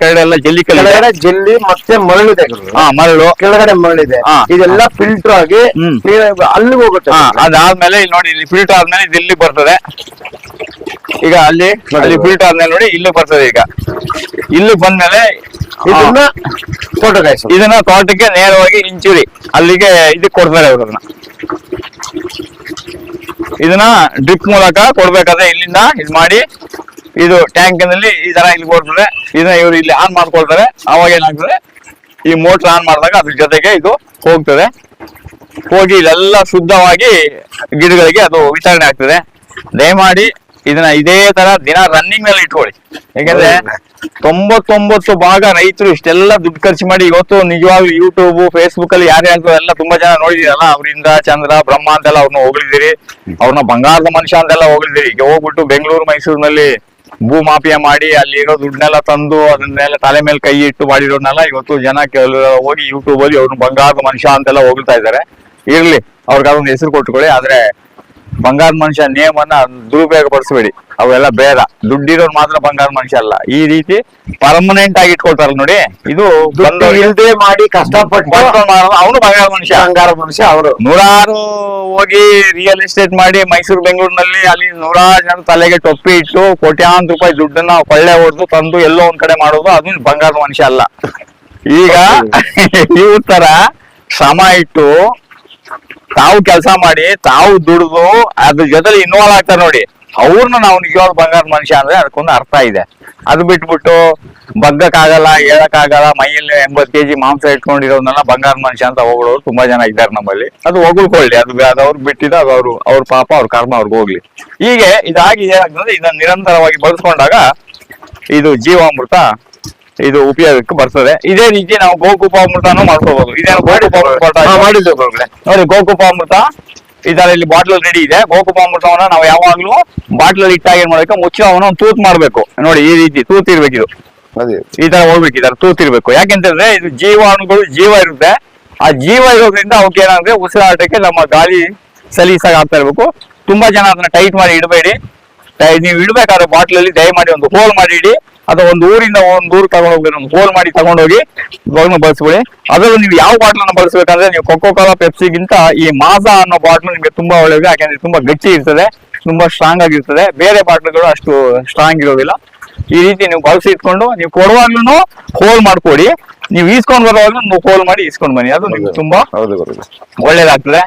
ಕೆಳಗಡೆ ಎಲ್ಲ ಜಲ್ಲಿ ಕಲ್ಲು ಜಲ್ಲಿ ಮತ್ತೆ ಮರಳಿದೆ ಹಾ ಮರಳು. ಕೆಳಗಡೆ ಮರಳಿದೆ ಇದೆ. ಇದೆಲ್ಲ ಫಿಲ್ಟರ್ ಆಗಿ ಅಲ್ಲಿ ಅಲ್ಲಿಗೆ ಹೋಗುತ್ತೆ. ಅದಾದ್ಮೇಲೆ ಇಲ್ಲಿ ನೋಡಿ ಇಲ್ಲಿ ಫಿಲ್ಟರ್ ಆದ್ಮೇಲೆ ಇಲ್ಲಿ ಬರ್ತದೆ. ಈಗ ಅಲ್ಲಿ ಅಲ್ಲಿ ಫಿಲ್ಟರ್ ಆದ್ಮೇಲೆ ನೋಡಿ ಇಲ್ಲಿ ಬರ್ತದೆ ಈಗ. ಇಲ್ಲಿ ಬಂದ್ಮೇಲೆ ಇದನ್ನ ಕಾಯಿಸು ಇದನ್ನ ತೋಟಕ್ಕೆ ನೇರವಾಗಿ ಇಂಚುರಿ ಅಲ್ಲಿಗೆ ಇದು ಕೊಡ್ತಾರೆ ಅವ್ರು ಅದನ್ನ. ಇದನ್ನ ಡ್ರಿಪ್ ಮೂಲಕ ಕೊಡ್ಬೇಕಾದ್ರೆ ಇಲ್ಲಿಂದ ಇದು ಮಾಡಿ ಇದು ಟ್ಯಾಂಕ್ನಲ್ಲಿ ಈ ತರ ಇಲ್ಲಿ ಕೊಡ್ತಾರೆ. ಇದನ್ನ ಇವರು ಇಲ್ಲಿ ಆನ್ ಮಾಡ್ಕೊಳ್ತಾರೆ. ಅವಾಗ ಏನಾಗ್ತದೆ? ಈ ಮೋಟರ್ ಆನ್ ಮಾಡಿದಾಗ ಅದ್ರ ಜೊತೆಗೆ ಇದು ಹೋಗ್ತದೆ. ಹೋಗಿ ಇಲ್ಲೆಲ್ಲ ಶುದ್ಧವಾಗಿ ಗಿಡಗಳಿಗೆ ಅದು ವಿತರಣೆ ಆಗ್ತದೆ. ದಯಮಾಡಿ ಇದನ್ನ ಇದೇ ತರ ದಿನ ರನ್ನಿಂಗ್ನಲ್ಲಿ ಇಟ್ಕೊಳ್ಳಿ. ಯಾಕಂದ್ರೆ ತೊಂಬತ್ತೊಂಬತ್ತು ಭಾಗ ರೈತರು ಇಷ್ಟೆಲ್ಲ ದುಡ್ಡು ಖರ್ಚು ಮಾಡಿ ಇವತ್ತು ನಿಜವಾಗ್ಲೂ ಯೂಟ್ಯೂಬ್ ಫೇಸ್ಬುಕ್ ಅಲ್ಲಿ ಯಾರು ಹೇಳ್ತಾರೆ ಎಲ್ಲ ತುಂಬಾ ಜನ ನೋಡಿದಿರಲ್ಲ ಅವರಿಂದ ಚಂದ್ರ ಬ್ರಹ್ಮ ಅಂತೆಲ್ಲ ಅವ್ರನ್ನ ಹೋಗಿದ್ದೀರಿ ಅವ್ರನ್ನ ಬಂಗಾರದ ಮನುಷ್ಯ ಅಂತೆಲ್ಲ ಹೋಗಿದ್ದೀರಿ ಈಗ ಹೋಗ್ಬಿಟ್ಟು ಬೆಂಗಳೂರು ಮೈಸೂರಿನಲ್ಲಿ ಭೂ ಮಾಫಿಯಾ ಮಾಡಿ ಅಲ್ಲಿ ಇರೋ ದುಡ್ಡನ್ನೆಲ್ಲ ತಂದು ಅದನ್ನೆಲ್ಲ ತಲೆ ಮೇಲೆ ಕೈ ಇಟ್ಟು ಮಾಡಿರೋರ್ನೆಲ್ಲ ಇವತ್ತು ಜನ ಹೋಗಿ ಯೂಟ್ಯೂಬ್ ಅಲ್ಲಿ ಅವ್ರನ್ನ ಬಂಗಾರದ ಮನುಷ್ಯ ಅಂತೆಲ್ಲ ಹೋಗ್ತಾ ಇದ್ದಾರೆ. ಇರ್ಲಿ ಅವ್ರಿಗೆ ಅದೊಂದು ಹೆಸರು ಕೊಟ್ಕೊಳ್ಳಿ ಆದ್ರೆ ಬಂಗಾರ ಮನುಷ್ಯ ನೇಮ್ ಅನ್ನ ದುರುಪಯೋಗ ಪಡಿಸಬೇಡಿ ಅವೆಲ್ಲ ಬೇಡ ದುಡ್ಡಿರೋ ಮಾತ್ರ ಬಂಗಾರ ಮನುಷ್ಯ ಅಲ್ಲ. ಈ ರೀತಿ ಪರ್ಮನೆಂಟ್ ಆಗಿ ಇಟ್ಕೊಳ್ತಾರ ನೋಡಿ. ಇದು ಇಲ್ದೇ ಮಾಡಿ ಕಷ್ಟಪಟ್ಟು ಅವನು ಬಂಗಾರ ಮನುಷ್ಯ. ಬಂಗಾರ ಮನುಷ್ಯ ಅವರು. ನೂರಾರು ಹೋಗಿ ರಿಯಲ್ ಎಸ್ಟೇಟ್ ಮಾಡಿ ಮೈಸೂರು ಬೆಂಗಳೂರಿನಲ್ಲಿ ಅಲ್ಲಿ ನೂರಾರು ಜನ ತಲೆಗೆ ಟೊಪ್ಪಿ ಇಟ್ಟು ಕೋಟ್ಯಾಂತರ ರೂಪಾಯಿ ದುಡ್ಡನ್ನ ಕೊಳ್ಳೆ ಹೊಡೆದು ತಂದು ಎಲ್ಲೋ ಒಂದ್ ಕಡೆ ಮಾಡೋದು ಅದು ಬಂಗಾರ ಮನುಷ್ಯ ಅಲ್ಲ. ಈಗ ಇವ್ರ ತರ ಶ್ರಮ ಇಟ್ಟು ತಾವು ಕೆಲಸ ಮಾಡಿ, ತಾವು ದುಡಿದು ಅದ್ರ ಜೊತೆಲಿ ಇನ್ವಾಲ್ವ್ ಆಗ್ತಾರೆ ನೋಡಿ. ಅವ್ರನ್ನ ನಾವು ನಿಜವಾದ ಬಂಗಾರ ಮನುಷ್ಯ ಅಂದ್ರೆ ಅದಕ್ಕೊಂದು ಅರ್ಥ ಇದೆ. ಅದು ಬಿಟ್ಬಿಟ್ಟು ಬಗ್ಗಕ್ಕಾಗಲ್ಲ, ಹೇಳಕ್ಕಾಗಲ್ಲ, ಮೈಯಲ್ಲಿ ಎಂಬತ್ತು ಕೆಜಿ ಮಾಂಸ ಇಟ್ಕೊಂಡಿರೋದನ್ನೆಲ್ಲ ಬಂಗಾರ ಮನುಷ್ಯ ಅಂತ ಹೊಗಳೋರು ತುಂಬಾ ಜನ ಇದ್ದಾರೆ ನಮ್ಮಲ್ಲಿ. ಅದು ಹೊಗಳ್ಕೊಳ್ಳಿ, ಅದು ಅದು ಅವ್ರು ಬಿಟ್ಟಿದ್ದು ಅದು ಅವರು, ಅವ್ರ ಪಾಪ, ಅವ್ರ ಕರ್ಮ ಅವ್ರಿಗೆ ಹೋಗ್ಲಿ. ಹೀಗೆ ಇದಾಗಿ ಏನಾಗ್ತದೆ, ಇದನ್ನ ನಿರಂತರವಾಗಿ ಬಳಸ್ಕೊಂಡಾಗ ಇದು ಜೀವಾಮೃತ ಇದು ಉಪಯೋಗಕ್ಕೆ ಬರ್ತದೆ. ಇದೇ ರೀತಿ ನಾವು ಗೋಕುಪಾಮೃತನೂ ಮಾಡ್ಕೋಬಹುದು ಇದೇನು ಗೋಕುಪಾಮೃತ ಹಾ, ನೋಡಿ ಗೋಕುಪ ನೋಡಿ ಗೋಕುಪಾಮೃತ ಇದರ ಇಲ್ಲಿ ಬಾಟ್ಲ್ ರೆಡಿ ಇದೆ. ಗೋಕುಪ ಅಮೃತವನ್ನ ನಾವು ಯಾವಾಗ್ಲೂ ಬಾಟ್ಲಲ್ಲಿ ಇಟ್ಟಾಗ ಏನ್ ಮಾಡ್ಬೇಕು? ಮುಚ್ಚಳವನ್ನ ಒಂದು ತೂತ್ ಮಾಡ್ಬೇಕು. ನೋಡಿ ಈ ರೀತಿ ತೂತ್ ಇರ್ಬೇಕು ಇದು. ಅದೇ. ಈ ತರ ಹೋಗ್ಬೇಕು ಇದರ ತರ ತೂತ್ ಇರ್ಬೇಕು. ಯಾಕೆಂತಂದ್ರೆ ಇದು ಜೀವಾಣುಗಳು ಜೀವ ಇರುತ್ತೆ. ಆ ಜೀವ ಇರೋದ್ರಿಂದ ಅವಕ್ಕೆ ಏನಂದ್ರೆ ಉಸಿರಾಟಕ್ಕೆ ನಮ್ಮ ಗಾಳಿ ಸಲೀಸಾಗಿ ಆಗ್ತಾ ಇರ್ಬೇಕು. ತುಂಬಾ ಜನ ಅದನ್ನ ಟೈಟ್ ಮಾಡಿ ಇಡಬೇಡಿ. ನೀವು ಇಡ್ಬೇಕಾದ್ರೆ ಬಾಟ್ಲಲ್ಲಿ ದಯಮಾಡಿ ಒಂದು ಹೋಲ್ ಮಾಡಿ ಇಡಿ. ಅಥವಾ ಒಂದು ಊರಿಂದ ಒಂದು ಊರು ತಗೊಂಡೋಗಿ ನಮ್ಗೆ ಹೋಲ್ ಮಾಡಿ ತಗೊಂಡೋಗಿ ಇವಾಗಲೂ ಬಳಸ್ಕೊಳ್ಳಿ. ಅದರಲ್ಲಿ ನೀವು ಯಾವ ಬಾಟ್ಲನ್ನು ಬಳಸಬೇಕಂದ್ರೆ ನೀವು ಕೊಕೋ ಕೋಲಾ ಪೆಪ್ಸಿಗಿಂತ ಈ ಮಾಜಾ ಅನ್ನೋ ಬಾಟ್ಲು ನಿಮಗೆ ತುಂಬಾ ಒಳ್ಳೇದು, ಯಾಕೆಂದ್ರೆ ತುಂಬಾ ಗಟ್ಟಿ ಇರ್ತದೆ, ತುಂಬಾ ಸ್ಟ್ರಾಂಗ್ ಆಗಿರ್ತದೆ ಬೇರೆ ಬಾಟ್ಲುಗಳು ಅಷ್ಟು ಸ್ಟ್ರಾಂಗ್ ಇರೋದಿಲ್ಲ. ಈ ರೀತಿ ನೀವು ಬಳಸಿ ಇಟ್ಕೊಂಡು ನೀವು ಕೊಡುವಾಗ್ಲೂ ಹೋಲ್ ಮಾಡ್ಕೊಡಿ. ನೀವು ಈಸ್ಕೊಂಡ್ ಬರುವಾಗ ನೀವು ಕೋಲ್ ಮಾಡಿ ಈಸ್ಕೊಂಡ್ ಬನ್ನಿ. ಅದು ನಿಮ್ಗೆ ತುಂಬಾ ಹೌದು ಗುರುಗಳೇ ಒಳ್ಳೇದಾಗ್ತದೆ.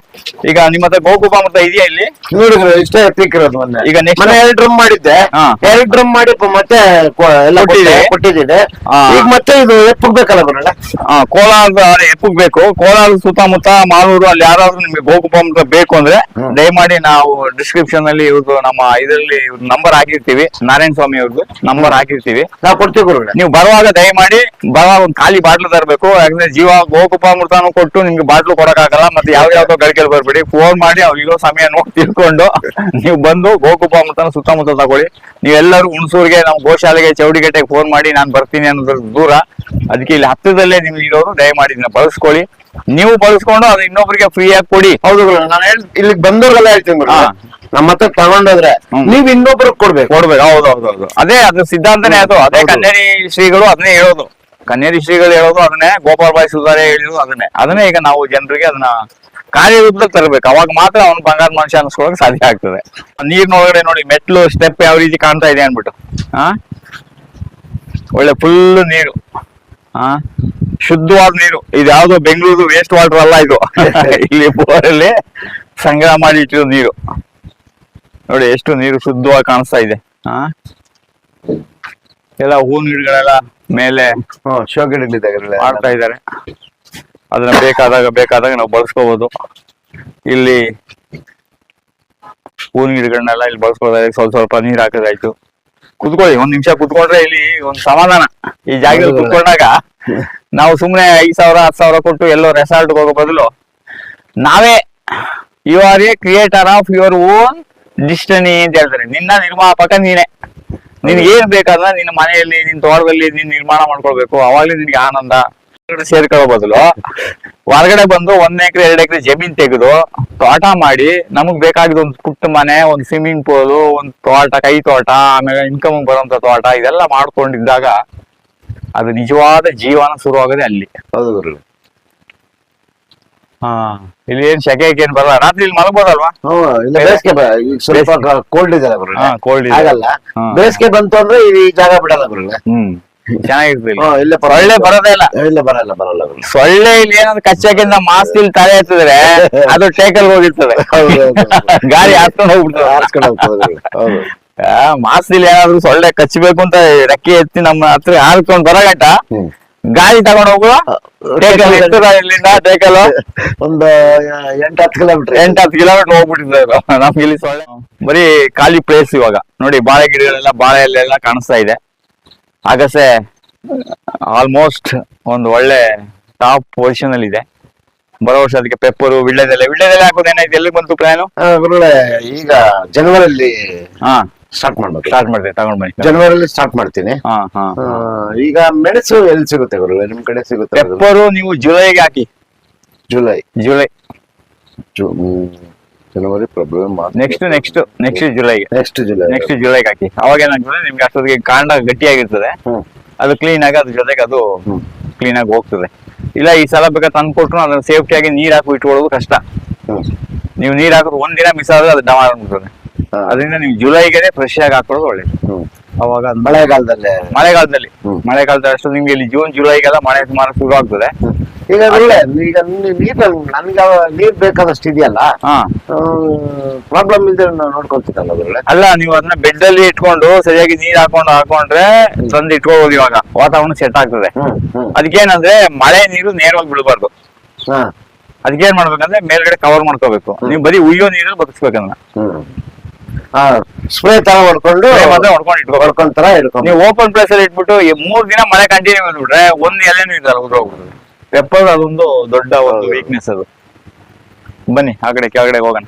ಈಗ ನಿಮ್ಮ ಹತ್ರ ಗೋಕುಪ ಮತ್ತೆ ಇದೆಯಾ ಇಲ್ಲಿ? ನೋಡಿ ಗುರುಗಳೇ, ಇಷ್ಟೇ ಪಿಕ್ ಇರೋದು ಮೊನ್ನೆ. ಈಗ next- ಮೊನ್ನೆ ಎರಡು ಡ್ರಮ್ ಮಾಡಿದ್ದೆ. ಹಾ. ಎರಡು ಡ್ರಮ್ ಮಾಡಿ ಪ- ಮತ್ತೆ ಕೊ- ಎಲ್ಲ ಕೊಟ್ಟಿದೆ. ಕೊಟ್ಟೆ- ಕೊಟ್ಟಿದ್ದೀನಿ ಹಾ. ಈಗ ಮತ್ತೆ ಇದು ಎಪ್ಪಬೇಕಲ್ಲ ಬರೋಣ ಆ, ಕೋಲಾರದ ಎಪ್ಪಗ್ ಬೇಕು ಕೋಲಾರ ಸುತ್ತಮುತ್ತ ಮಾಲೂರು ಅಲ್ಲಿ ಯಾರಾದ್ರೂ ನಿಮ್ಗೆ ಗೋಕುಪ ಅಂತ ಬೇಕು ಅಂದ್ರೆ ಹ್ಮ್. ದಯಮಾಡಿ ನಾವು ಡಿಸ್ಕ್ರಿಪ್ಷನ್ ಅಲ್ಲಿ ಇವ್ರದ್ದು ನಮ್ಮ ಇದರಲ್ಲಿ ನಂಬರ್ ಹಾಕಿರ್ತೀವಿ. ನಾರಾಯಣ ಸ್ವಾಮಿ ಅವ್ರದ್ದು ನಂಬರ್ ಹಾಕಿರ್ತೀವಿ. ನಾವು ಕೊಡ್ತೀವಿ ಗುರುಗಳೇ. ನೀವು ಬರುವಾಗ ದಯಮಾಡಿ ಬರುವಾಗ ಒಂದು ಖಾಲಿ ಬಾಟ್ಲು ತರಬೇಕು ಯಾಕಂದ್ರೆ ಜೀವ ಗೋಕುಪಾಮೃತನೂ ಕೊಟ್ಟು ನಿಮ್ಗೆ ಬಾಟ್ಲು ಕೊಡಕ್ಕಾಗಲ್ಲ ಮತ್ತೆ ಯಾವ ಯಾವ್ದೋ ಗಳಿಕೆಲ್ ಬರ್ಬೇಡಿ. ಫೋನ್ ಮಾಡಿ ಅವ್ರಿಗೋ ಸಮಯ ನೋಡಿ ತಿಳ್ಕೊಂಡು ನೀವು ಬಂದು ಗೋಕುಪಾಮೃತನ ಸುತ್ತಮುತ್ತ ತಗೊಳ್ಳಿ. ನೀವೆಲ್ಲರೂ ಹುಣಸೂರಿಗೆ ನಮ್ಮ ಗೋಶಾಲೆಗೆ ಚೌಡಿಗಟ್ಟೆಗೆ ಫೋನ್ ಮಾಡಿ ನಾನು ಬರ್ತೀನಿ ಅನ್ನೋದ್ರ ದೂರ. ಅದಕ್ಕೆ ಇಲ್ಲಿ ಹತ್ತಿರದಲ್ಲೇ ನಿಮ್ಗೆ ಇರೋರು ದಯಮಾಡಿ ಇದನ್ನ ಬಳಸ್ಕೊಳ್ಳಿ. ನೀವು ಬಳಸ್ಕೊಂಡು ಅದು ಇನ್ನೊಬ್ಬರಿಗೆ ಫ್ರೀ ಆಗಿ ಕೊಡಿ. ಹೌದು ನಾನು ಹೇಳಿ ಇಲ್ಲಿಗೆ ಬಂದವ್ರಿಗೆಲ್ಲ ಹೇಳ್ತೀನಿ ನಮ್ಮ ಹತ್ರ ತಗೊಂಡ್ರೆ. ನೀವ್ ಇನ್ನೊಬ್ರಿಗೆ ಕೊಡ್ಬೇಕು. ಕೊಡ್ಬೇಕು. ಹೌದು ಹೌದು ಹೌದು. ಅದೇ ಅದು ಸಿದ್ಧಾಂತನೇ ಅದು. ಅದೇ ಕಲ್ಯಾಣಿ ಶ್ರೀಗಳು ಅದನ್ನೇ ಹೇಳೋದು. ಕನ್ನೇರಿ ಶ್ರೀಗಳು ಹೇಳೋದು ಅದನ್ನೇ, ಗೋಪಾಲ್ ಬಾಯಿ ಸುಧಾರೆ ಹೇಳಿರೋದು ಅದನ್ನೇ. ಅದನ್ನೇ ಈಗ ನಾವು ಜನರಿಗೆ ಅದನ್ನ ಕಾರ್ಯರೂಪದಲ್ಲಿ ತರಬೇಕು. ಅವಾಗ ಮಾತ್ರ ಅವನು ಬಂಗಾರ ಮನುಷ್ಯ ಅನ್ಸ್ಕೊಳಕ್ ಸಾಧ್ಯ ಆಗ್ತದೆ. ನೀರ್ನೊಳಗಡೆ ನೋಡಿ, ಮೆಟ್ಲು ಸ್ಟೆಪ್ ಯಾವ ರೀತಿ ಕಾಣ್ತಾ ಇದೆ ಅನ್ಬಿಟ್ಟು ಹಾ ಒಳ್ಳೆ ಫುಲ್ ನೀರು. ಹಾ ಶುದ್ಧವಾದ ನೀರು. ಇದು ಯಾವ್ದು ಬೆಂಗಳೂರು ವೇಸ್ಟ್ ವಾಟರ್ ಅಲ್ಲ ಇದು. ಇಲ್ಲಿ ಬೋರಲ್ಲಿ ಸಂಗ್ರಹ ಮಾಡಿ ಇಟ್ಟಿರೋ ನೀರು. ನೋಡಿ, ಎಷ್ಟು ನೀರು ಶುದ್ಧವಾಗಿ ಕಾಣಿಸ್ತಾ ಇದೆ. ಹಾ ಎಲ್ಲ ಹೂವಿನ ಗಿಡಗಳೆಲ್ಲ ಮೇಲೆ ಶೋ ಗಿಡಗಳಿದೆ ಮಾಡ್ತಾ ಇದ್ದಾರೆ. ಅದನ್ನ ಬೇಕಾದಾಗ ಬೇಕಾದಾಗ ನಾವು ಬಳಸ್ಕೋಬಹುದು ಇಲ್ಲಿ ಹೂವಿನ ಗಿಡಗಳನ್ನೆಲ್ಲ ಇಲ್ಲಿ ಬಳಸ್ಕೊಳ್ತಾರೆ ಸ್ವಲ್ಪ ಸ್ವಲ್ಪ ನೀರ್ ಹಾಕೋದಾಯ್ತು. ಕುತ್ಕೊಳ್ಳಿ ಒಂದ್ ನಿಮಿಷ ಕುತ್ಕೊಂಡ್ರೆ ಇಲ್ಲಿ ಒಂದ್ ಸಮಾಧಾನ. ಈ ಜಾಗದಲ್ಲಿ. ಕುತ್ಕೊಂಡಾಗ ನಾವು ಸುಮ್ನೆ ಐದ್ ಸಾವಿರ ಹತ್ತು ಸಾವಿರ ಕೊಟ್ಟು ಎಲ್ಲೋ ರೆಸಾರ್ಟ್ ಹೋಗೋ ಬದಲು ನಾವೇ you are a creator of your own destiny ಅಂತ ಹೇಳ್ತಾರೆ. ನಿನ್ನ ನಿರ್ಮಾಪಕ ನೀನೆ. ನಿನ್ಗೆ ಏನ್ ಬೇಕಾದ್ರೆ ನಿನ್ ಮನೆಯಲ್ಲಿ ನಿನ್ ತೋಟದಲ್ಲಿ ನೀನ್ ನಿರ್ಮಾಣ ಮಾಡ್ಕೊಳ್ಬೇಕು. ಅವಾಗ್ಲೇ ನಿನ್ಗೆ ಆನಂದ. ಸೇರ್ಕೊಳ್ಳೋ ಬದಲು. ಹೊರಗಡೆ ಬಂದು ಒಂದ್ ಎಕರೆ ಎರಡ್ ಎಕರೆ ಜಮೀನ್ ತೆಗೆದು ತೋಟ ಮಾಡಿ ನಮಗ್ ಬೇಕಾಗಿದ್ದು ಒಂದ್ ಪುಟ್ಟ ಮನೆ ಒಂದ್ ಸ್ವಿಮ್ಮಿಂಗ್ ಪೂಲ್ ಒಂದ್ ತೋಟ ಕೈ ತೋಟ ಆಮೇಲೆ ಇನ್ಕಮ್ ಬರುವಂತ ತೋಟ ಇದೆಲ್ಲ ಮಾಡ್ಕೊಂಡಿದ್ದಾಗ ಅದು ನಿಜವಾದ ಜೀವನ ಶುರುವಾಗದೆ ಅಲ್ಲಿ. ಹೌದು ಹಾ. ಇಲ್ಲಿ ಏನ್ ಸೆಕೆ ಏನ್ ಬರಲ್ಲ. ರಾತ್ರಿ ಇಲ್ಲಿ ಮಲಗ್ಬೋದಲ್ವಾ? ಹ್ಮ್ ಇಲ್ಲ ಬೇಸಿಗೆ ಬ- ಈಗ ಸ್ವಲ್ಪ ಕೋಲ್ಡ್ ಇದೆ ಗುರುಗಳೇ. ಹಾ ಕೋಲ್ಡ್ ಆಗಲ್ಲ. ಹಾ. ಬೇಸಿಗೆ ಬಂತು ಅಂದ್ರೆ ಈ ಜಾಗ ಬಿಡಲ್ಲ ಗುರುಗಳೇ. ಹ್ಮ್. ಚೆನ್ನಾಗಿರ್ತದೆ ಹ್ಮ್ ಇಲ್ಲೇ ಸೊಳ್ಳೆ ಬರೋದೇ ಇಲ್ಲ. ಇಲ್ಲ ಬರಲ್ಲ ಬರಲ್ಲ ಗುರುಗಳೇ. ಸೊಳ್ಳೆ ಇಲ್ಲಿ ಏನಾದ್ರು ಕಚ್ಚಾಕಿಂದ ಇಲ್ಲಿ ತಲೆ ಎತ್ತಿದ್ರೆ (laughs) ಅದು ಟೇಕಲ್ ಹೋಗಿರ್ತದೆ. ಗಾಡಿ ಹೌದು, ಹೌದು. ಗಾಳಿ ಹಾಸ್ಕೊಂಡು ಹೋಗ್ಬಿಡ್ತದೆ. ಮಾಸ್ಕ್ ಹೋಗ್ತದೆ ಗುರುಗಳೇ. ಹೌದು. ಆ, ಮಾಸ್ತಿಲ್ ಏನಾದ್ರು ಸೊಳ್ಳೆ ಕಚ್ಚಬೇಕು ಅಂತ ರೆಕ್ಕೆ ಎತ್ತಿ ನಮ್ಮ ಹತ್ರ ಹಾರ್ಕೊಂಡ್ ಬರಗಂಟ ಹ್ಮ್. ಗಾಳಿ ತಗೊಂಡ್ ಹೋಗುವ? ಟೇಕಲ್ ಒಂದು ಎಂಟು ಹತ್ತು ಕಿಲೋಮೀಟರ್ ಎಂಟ್ ಹತ್ತು ಕಿಲೋಮೀಟರ್ ಹೋಗ್ಬಿಟ್ಟಿದೆ ಅದು. ನಮ್ಗೆ ಇಲ್ಲಿ ಸೊಳ್ಳೆ ಬರೀ ಖಾಲಿ ಪ್ಲೇಸ್ ಇವಾಗ. ನೋಡಿ ಬಾಳೆ ಗಿಡಗಳೆಲ್ಲ ಬಾಳೆ ಎಲ್ಲ ಕಾಣಿಸ್ತಾ ಇದೆ. ಆಗಸೆ ಆಲ್ಮೋಸ್ಟ್ ಒಂದು ಒಳ್ಳೆ ಟಾಪ್ ಪೊಸಿಷನ್ ಅಲ್ಲಿ ಇದೆ. ಬರೋ ವರ್ಷ ಅದಕ್ಕೆ ಪೆಪ್ಪರ್ ವಿಳ್ಳೆದೆಲೆ. ವಿಳ್ಳೆದೆಲೆ ಹಾಕೋದು ಏನಾಯ್ತು? ಎಲ್ಲಿ ಬಂತು ಪ್ಲಾನ್ ಈಗ ಜನವರಿಯಲ್ಲಿ ಹಾ. ಸ್ಟಾರ್ಟ್ ಮಾಡ್ಬೇಕು. ಸ್ಟಾರ್ಟ್ ಮಾಡ್ತೀನಿ ತಗೊಂಡ್ ಬನ್ನಿ. ಜನವರಿಯಲ್ಲಿ ಸ್ಟಾರ್ಟ್ ಮಾಡ್ತೀನಿ. ಹಾ ಹಾ ಆ, ಈಗ ಮೆಣಸು ಎಲ್ಲಿ ಸಿಗುತ್ತೆ ಗುರು ನಿಮ್ ಕಡೆ ಸಿಗುತ್ತೆ ಅದು? ಪೆಪ್ಪರು ನೀವು ಜುಲೈಗೆ ಹಾಕಿ. ಜುಲೈ ಜುಲೈ ಜು- ಹ್ಮ್. ಜನವರಿ ಫೆಬ್ರವರಿ ನೆಕ್ಸ್ಟ್ ನೆಕ್ಸ್ಟ್ ನೆಕ್ಸ್ಟ್ ಜುಲೈಗೆ ನೆಕ್ಸ್ಟ್ ಜುಲೈ ನೆಕ್ಸ್ಟ್ ಜುಲೈಗೆ ಹಾಕಿ. ಅವಾಗ ಏನಾಗ್ತದೆ ನಿಮ್ಗೆ ಅಷ್ಟೊತ್ತಿಗೆ ಕಾಂಡ ಗಟ್ಟಿಯಾಗಿರ್ತದೆ. ಹ್ಮ್. ಅದು ಕ್ಲೀನ್ ಆಗಿ ಅದ್ರ ಜೊತೆಗೆ ಅದು ಹ್ಮ್. ಕ್ಲೀನ್ ಆಗಿ ಹೋಗ್ತದೆ. ಇಲ್ಲ ಈ ಸಲ ಬೇಕಾದ್ರೆ ತಂದು ಕೊಟ್ರು ಅದನ್ನ ಸೇಫ್ಟಿ ಆಗಿ ನೀರ್ ಹಾಕಿ ಇಟ್ಕೊಳ್ಳೋದು ಕಷ್ಟ. ಹ್ಮ್. ನೀವು ನೀರ್ ಹಾಕಿದ್ರೆ ಒಂದ್ ದಿನ ಮಿಸ್ ಆದ್ರೆ ಅದು ಡಮ ಆಗ್ಬಿಡ್ತದೆ. ಅದರಿಂದ ನೀವು ಜುಲೈಗೆ ಫ್ರೆಶ್ ಆಗಿ ಹಾಕೊಳ್ಳೋದು ಒಳ್ಳೇದು. ಅವಾಗ ಮಳೆಗಾಲದಲ್ಲಿ? ಮಳೆಗಾಲದಲ್ಲೇ. ಮಳೆಗಾಲದ ಅಷ್ಟು ನಿಮ್ಗೆ ಇಲ್ಲಿ ಜೂನ್ ಜುಲೈಗೆಲ್ಲ ಮಳೆ ಸುಮಾರು ಶುರು ಆಗ್ತದೆ ಈಗ ಒಳ್ಳೆ ಈಗ ನೀರ್ ನನ್ಗೆ ನೀರ್ ಬೇಕಾದಷ್ಟು ಇದೆಯಲ್ಲ? ಪ್ರಾಬ್ಲಮ್ ಇದ್ರೆ ನಾವು ಅಲ್ಲ ನೀವು ಅದನ್ನ ಬೆಡ್ ಅಲ್ಲಿ ಇಟ್ಕೊಂಡು ಸರಿಯಾಗಿ ನೀರ್ ಹಾಕೊಂಡು ಹಾಕೊಂಡ್ರೆ ತಂದು ಇಟ್ಕೋಬಹುದು ಇವಾಗ. ವಾತಾವರಣ ಸೆಟ್ ಆಗ್ತದೆ. ಅದಕ್ಕೇನಂದ್ರೆ ಮಳೆ ನೀರು ನೇರವಾಗಿ ಬಿಡಬಾರ್ದು ಹಾ. ಅದಕ್ಕೇನ್ ಮಾಡ್ಬೇಕಂದ್ರೆ ಮೇಲ್ಗಡೆ ಕವರ್ ಮಾಡ್ಕೋಬೇಕು. ನೀವು ಬರೀ ಉಯ್ಯೋ ಹ್ಮ್. ಆ ಸ್ಪ್ರೇ ತರ ಹೊಡ್ಕೊಂಡು ಹೊಡ್ಕೊಂಡು ಹಿಡ್ಕೊಂಡು ನೀವು ಓಪನ್ ಪ್ಲೇಸ್ ಅಲ್ಲಿ ಇಟ್ಬಿಟ್ಟು ಈ ಮೂರ್ ದಿನ ಮಳೆ ಕಂಟಿನ್ಯೂ ಬಂದ್ಬಿಟ್ರೆ ಒಂದ್ ಎಲೆನೂ ಉದ್ರೋಗ್ಬಿಡುತ್ತೆ. ಪೆಪ್ಪರ್ ಅದೊಂದು ದೊಡ್ಡ ಒಂದು. ವೀಕ್ನೆಸ್ ಅದು. ಬನ್ನಿ ಆ ಕಡೆ ಕೆಳಗಡೆ ಹೋಗೋಣ.